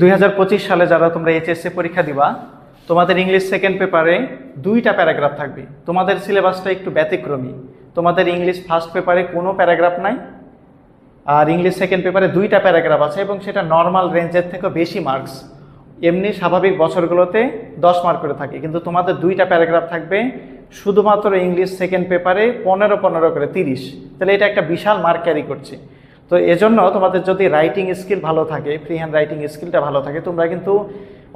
দুই হাজার পঁচিশ সালে যারা তোমরা এইচএসসি পরীক্ষা দিবা, তোমাদের ইংলিশ সেকেন্ড পেপারে দুইটা প্যারাগ্রাফ থাকবে। তোমাদের সিলেবাসটা একটু ব্যতিক্রমী। তোমাদের ইংলিশ ফার্স্ট পেপারে কোনো প্যারাগ্রাফ নাই, আর ইংলিশ সেকেন্ড পেপারে দুইটা প্যারাগ্রাফ আছে এবং সেটা নর্মাল রেঞ্জের থেকে বেশি মার্কস এমনি স্বাভাবিক বছরগুলোতে দশ মার্ক করে থাকে। কিন্তু তোমাদের দুইটা প্যারাগ্রাফ থাকবে, শুধুমাত্র ইংলিশ সেকেন্ড পেপারে পনেরো পনেরো করে তিরিশ। তাহলে এটা একটা বিশাল মার্ক ক্যারি করছে। তো এজন্য তোমাদের যদি রাইটিং স্কিল ভালো থাকে ফ্রি হ্যান্ড রাইটিং স্কিলটা ভালো থাকে, তোমরা কিন্তু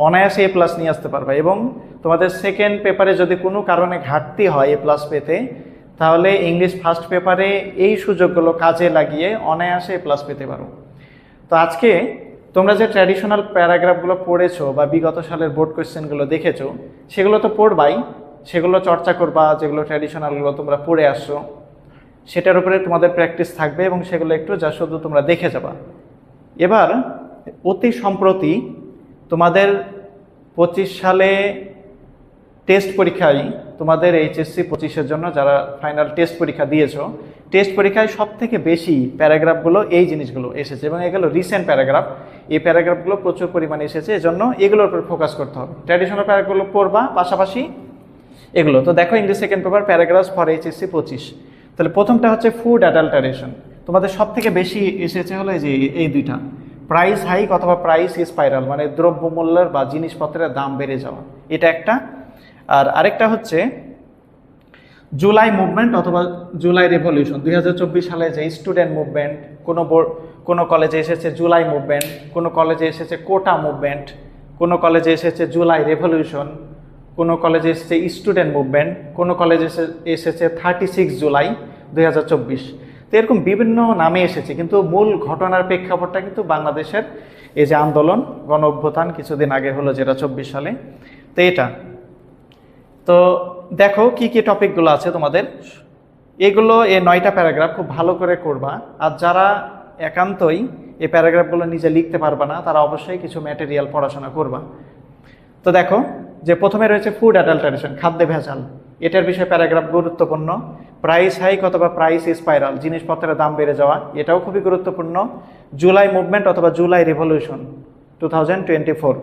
অনায়াসে এ প্লাস নিয়ে আসতে পারবে। এবং তোমাদের সেকেন্ড পেপারে যদি কোনো কারণে ঘাটতি হয় এ প্লাস পেতে, তাহলে ইংলিশ ফার্স্ট পেপারে এই সুযোগগুলো কাজে লাগিয়ে অনায়াসে এ প্লাস পেতে পারো। তো আজকে তোমরা যে ট্র্যাডিশনাল প্যারাগ্রাফগুলো পড়েছো বা বিগত সালের বোর্ড কোয়েশ্চেনগুলো দেখেছ, সেগুলো তো পড়বাই, সেগুলো চর্চা করবা, যেগুলো ট্র্যাডিশনালগুলো তোমরা পড়ে আসছো। সেটার উপরে তোমাদের প্র্যাকটিস থাকবে এবং সেগুলো একটু যা শুধু তোমরা দেখে যাবা। এবার, অতি সম্প্রতি তোমাদের পঁচিশ সালে টেস্ট পরীক্ষায়, তোমাদের এইচএসসি পঁচিশের জন্য যারা ফাইনাল টেস্ট পরীক্ষা দিয়েছ টেস্ট পরীক্ষায় সব থেকে বেশি প্যারাগ্রাফগুলো এই জিনিসগুলো এসেছে এবং এগুলো রিসেন্ট প্যারাগ্রাফ। এই প্যারাগ্রাফগুলো প্রচুর পরিমাণে এসেছে, এজন্য এগুলোর উপর ফোকাস করতে হবে। ট্র্যাডিশনাল প্যারাগ্রাফগুলো পড়বা, পাশাপাশি এগুলো। তো দেখো English second paper paragraph for HSC পঁচিশ। তাহলে প্রথমটা হচ্ছে ফুড অ্যাডাল্টারেশন তোমাদের সব থেকে বেশি এসেছে হলো যে এই দুইটা। প্রাইস হাইক অথবা প্রাইস স্পাইরাল মানে দ্রব্যমূল্যের বা জিনিসপত্রের দাম বেড়ে যাওয়া। এটা একটা। আর আরেকটা হচ্ছে জুলাই মুভমেন্ট অথবা জুলাই রেভলিউশন দুই হাজার চব্বিশ সালে যে স্টুডেন্ট মুভমেন্ট কোনো কোনো কলেজে এসেছে জুলাই মুভমেন্ট কোনো কলেজে এসেছে কোটা মুভমেন্ট কোনো কলেজে এসেছে জুলাই রেভলিউশন কোনো কলেজে এসেছে স্টুডেন্ট মুভমেন্ট, কোনো কলেজে এসে- এসেছে থার্টি সিক্স জুলাই দু হাজার চব্বিশ। তো এরকম বিভিন্ন নামে এসেছে, কিন্তু মূল ঘটনার প্রেক্ষাপটটা কিন্তু বাংলাদেশের এই যে আন্দোলন, গণ অভ্যুত্থান কিছুদিন আগে হলো যেটা চব্বিশ সালে। তো এটা। তো দেখো কি কি টপিকগুলো আছে তোমাদের। এগুলো এই নয়টা প্যারাগ্রাফ খুব ভালো করে করবা। আর যারা একান্তই এই প্যারাগ্রাফগুলো নিজে লিখতে পারবা না, তারা অবশ্যই কিছু ম্যাটেরিয়াল পড়াশোনা করবা। তো দেখো যে প্রথমে রয়েছে ফুড অ্যাডাল্টারেশন খাদ্যে ভেজাল। এটার বিষয়ে প্যারাগ্রাফ গুরুত্বপূর্ণ। প্রাইস হাইক অথবা প্রাইস স্পাইরাল জিনিসপত্রের দাম বেড়ে যাওয়া, এটাও খুবই গুরুত্বপূর্ণ। জুলাই মুভমেন্ট অথবা July revolution two thousand twenty four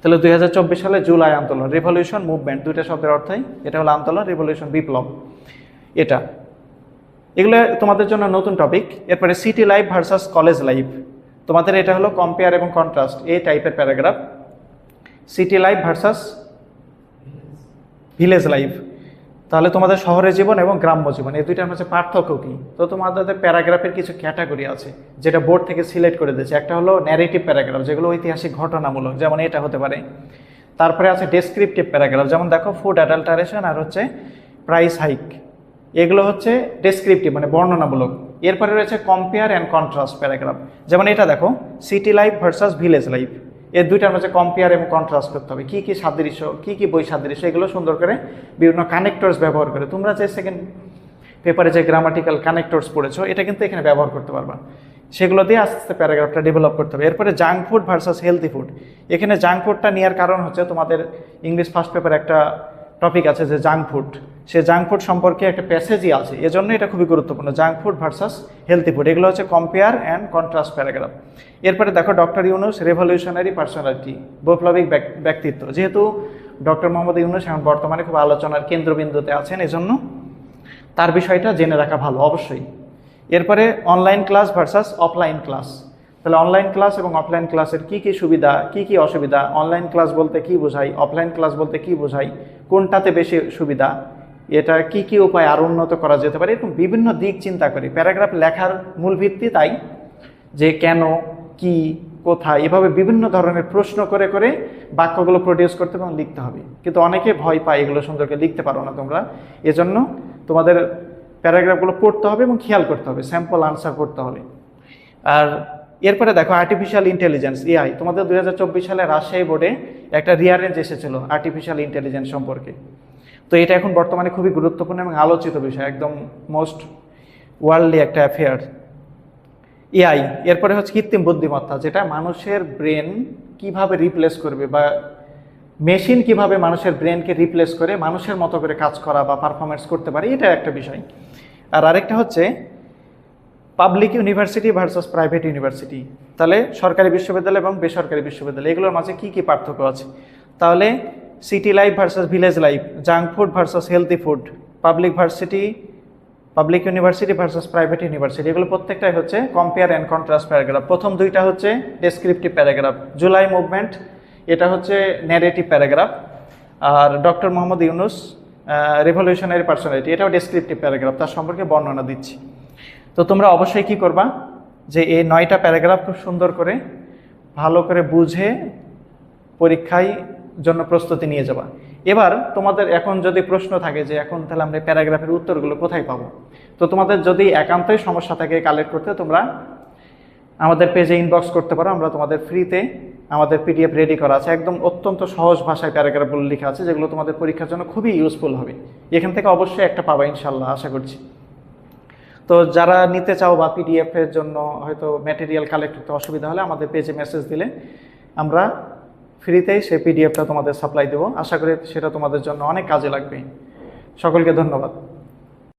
তাহলে দুই হাজার চব্বিশ সালে জুলাই আন্দোলন রিভলিউশন মুভমেন্ট দুইটা শব্দের অর্থই। এটা হলো আন্দোলন রিভলিউশন বিপ্লব। এটা। এগুলো তোমাদের জন্য নতুন টপিক এরপরে city life versus college life তোমাদের এটা হলো কম্পেয়ার এবং কন্ট্রাস্ট এই টাইপের paragraph city life versus village life তাহলে তোমাদের শহরের জীবন এবং গ্রাম্য জীবন, এই দুইটার মধ্যে পার্থক্য কী? তো তোমাদের প্যারাগ্রাফের কিছু ক্যাটাগরি আছে, যেটা বোর্ড থেকে সিলেক্ট করে দিয়েছে। একটা হলো ন্যারেটিভ প্যারাগ্রাফ যেগুলো ঐতিহাসিক ঘটনামূলক, যেমন এটা হতে পারে। তারপরে আছে ডেসক্রিপটিভ প্যারাগ্রাফ যেমন দেখো ফুড অ্যাডাল্টারেশন আর হচ্ছে প্রাইস হাইক এগুলো হচ্ছে ডেসক্রিপটিভ মানে বর্ণনামূলক। এরপরে রয়েছে কম্পেয়ার অ্যান্ড কন্ট্রাস্ট প্যারাগ্রাফ যেমন এটা দেখো city life versus village life এর দুইটার মাঝে কম্পেয়ার এবং কন্ট্রাস্ট করতে হবে। কী কী সাদৃশ্য, কী কী বই সাদৃশ্য, এগুলো সুন্দর করে বিভিন্ন কানেক্টরস ব্যবহার করে। তোমরা যে সেকেন্ড পেপারে যে গ্রামাটিক্যাল কানেক্টরস পড়েছো, এটা কিন্তু এখানে ব্যবহার করতে পারবা। সেগুলো দিয়ে আস্তে আস্তে প্যারাগ্রাফটা ডেভেলপ করতে হবে। এরপরে junk food versus healthy food এখানে জাঙ্ক ফুডটা নেওয়ার কারণ হচ্ছে তোমাদের ইংলিশ ফার্স্ট পেপার একটা টপিক আছে যে জাঙ্ক ফুড সে জাঙ্ক ফুড সম্পর্কে একটা প্যাসেজই আছে। এজন্য এটা খুবই গুরুত্বপূর্ণ। Junk food versus healthy food এগুলো হচ্ছে কম্পেয়ার অ্যান্ড কন্ট্রাস্ট প্যারাগ্রাফ এরপরে দেখো ডক্টর ইউনুস রেভলিউশনারি পার্সোনালিটি বৈপ্লবিক ব্যক্তিত্ব। যেহেতু ডক্টর মোহাম্মদ ইউনুস এখন বর্তমানে খুব আলোচনার কেন্দ্রবিন্দুতে আছেন, এজন্য তার বিষয়টা জেনে রাখা ভালো, অবশ্যই। এরপরে online class versus offline class তাহলে অনলাইন ক্লাস এবং অফলাইন ক্লাসের কি কি সুবিধা, কি কি অসুবিধা? অনলাইন ক্লাস বলতে কি বোঝাই? অফলাইন ক্লাস বলতে কি বোঝাই? কোনটাতে বেশি সুবিধা? এটা কি কি উপায় আরও উন্নত করা যেতে পারে? এরকম বিভিন্ন দিক চিন্তা করি। প্যারাগ্রাফ লেখার মূল ভিত্তি তাই। যে কেন, কি, কোথায়, এভাবে বিভিন্ন ধরনের প্রশ্ন করে করে বাক্যগুলো প্রডিউস করতে এবং লিখতে হবে। কিন্তু অনেকে ভয় পায় এগুলো সুন্দরকে লিখতে পারো না তোমরা। এজন্য তোমাদের প্যারাগ্রাফগুলো পড়তে হবে এবং খেয়াল করতে হবে। স্যাম্পল আনসার করতে হবে। আর এরপরে দেখো আর্টিফিশিয়াল ইন্টেলিজেন্স এআই তোমাদের দু হাজার চব্বিশ সালে রাজশাহী বোর্ডে একটা রিয়ারেঞ্জ এসেছিল আর্টিফিশিয়াল ইন্টেলিজেন্স সম্পর্কে। তো এটা এখন বর্তমানে খুবই গুরুত্বপূর্ণ এবং আলোচিত বিষয়, একদম মোস্ট ওয়ার্ল্ডলি একটা অ্যাফেয়ার এআই এরপরে হচ্ছে কৃত্রিম বুদ্ধিমত্তা, যেটা মানুষের ব্রেন কীভাবে রিপ্লেস করবে বা মেশিন কীভাবে মানুষের ব্রেনকে রিপ্লেস করে মানুষের মতো করে কাজ করা বা পারফরমেন্স করতে পারে, এটা একটা বিষয়। আর আরেকটা হচ্ছে public university versus private university তাহলে সরকারি বিশ্ববিদ্যালয় এবং বেসরকারি বিশ্ববিদ্যালয়, এগুলোর মাঝে কি কি পার্থক্য আছে? তাহলে city life versus village life junk food versus healthy food public varsity public university versus private university এগুলো প্রত্যেকটাই হচ্ছে কম্পেয়ার অ্যান্ড কন্ট্রাস্ট প্যারাগ্রাফ প্রথম দুইটা হচ্ছে ডেসক্রিপটিভ প্যারাগ্রাফ জুলাই মুভমেন্ট এটা হচ্ছে ন্যারেটিভ প্যারাগ্রাফ আর doctor Mohammad Yunus revolutionary personality এটাও descriptive paragraph তার সম্পর্কে বর্ণনা দিচ্ছি। তো তোমরা অবশ্যই কি করবা? যে এই নয়টা প্যারাগ্রাফ খুব সুন্দর করে, ভালো করে বুঝে পরীক্ষায় জন্য প্রস্তুতি নিয়ে যাবা। এবার তোমাদের এখন যদি প্রশ্ন থাকে যে এখন তাহলে আমরা প্যারাগ্রাফের উত্তরগুলো কোথায় পাবো? তো তোমাদের যদি একান্তই সমস্যা থাকে কালেক্ট করতে, তোমরা আমাদের পেজে ইনবক্স করতে পারো। আমরা তোমাদের ফ্রিতে আমাদের পিডিএফ রেডি করা আছে। একদম অত্যন্ত সহজ ভাষায় প্যারাগ্রাফগুলো লেখা আছে, যেগুলো তোমাদের পরীক্ষার জন্য খুবই ইউজফুল হবে। এখান থেকে অবশ্যই একটা পাবা ইনশাল্লাহ আশা করছি। তো যারা নিতে চাও বা পিডিএফ এর জন্য হয়তো ম্যাটেরিয়াল কালেক্ট করতে অসুবিধা হলে আমাদের পেজে মেসেজ দিলে আমরা ফ্রিতেই সেই পিডিএফটা তোমাদের সাপ্লাই দেবো। আশা করি সেটা তোমাদের জন্য অনেক কাজে লাগবে। সকলকে ধন্যবাদ।